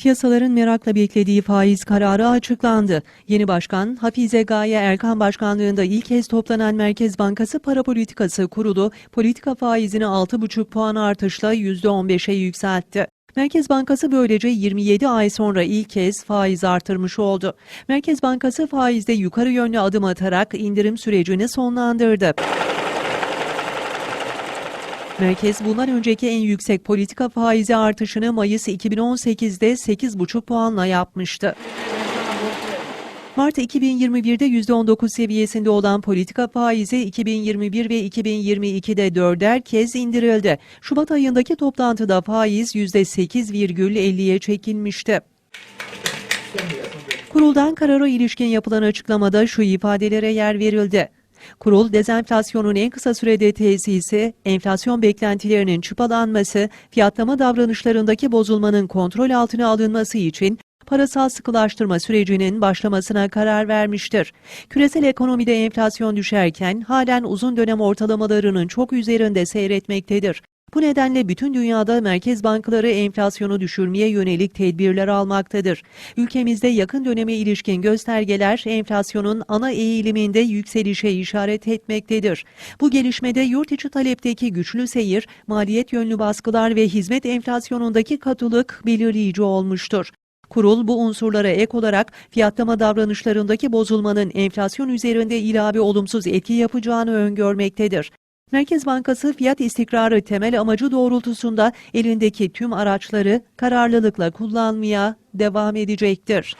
Piyasaların merakla beklediği faiz kararı açıklandı. Yeni başkan Hafize Gaye Erkan başkanlığında ilk kez toplanan Merkez Bankası Para Politikası Kurulu politika faizini 6,5 puan artışla %15'e yükseltti. Merkez Bankası böylece 27 ay sonra ilk kez faiz artırmış oldu. Merkez Bankası faizde yukarı yönlü adım atarak indirim sürecini sonlandırdı. Merkez bundan önceki en yüksek politika faizi artışını Mayıs 2018'de 8,5 puanla yapmıştı. Mart 2021'de %19 seviyesinde olan politika faizi 2021 ve 2022'de dörder kez indirildi. Şubat ayındaki toplantıda faiz %8,50'ye çekilmişti. Kuruldan karara ilişkin yapılan açıklamada şu ifadelere yer verildi. Kurul, dezenflasyonun en kısa sürede tesisi, enflasyon beklentilerinin çıpalanması, fiyatlama davranışlarındaki bozulmanın kontrol altına alınması için parasal sıkılaştırma sürecinin başlamasına karar vermiştir. Küresel ekonomide enflasyon düşerken halen uzun dönem ortalamalarının çok üzerinde seyretmektedir. Bu nedenle bütün dünyada merkez bankaları enflasyonu düşürmeye yönelik tedbirler almaktadır. Ülkemizde yakın döneme ilişkin göstergeler enflasyonun ana eğiliminde yükselişe işaret etmektedir. Bu gelişmede yurt içi talepteki güçlü seyir, maliyet yönlü baskılar ve hizmet enflasyonundaki katılık belirleyici olmuştur. Kurul bu unsurlara ek olarak fiyatlama davranışlarındaki bozulmanın enflasyon üzerinde ilave olumsuz etki yapacağını öngörmektedir. Merkez Bankası fiyat istikrarı temel amacı doğrultusunda elindeki tüm araçları kararlılıkla kullanmaya devam edecektir.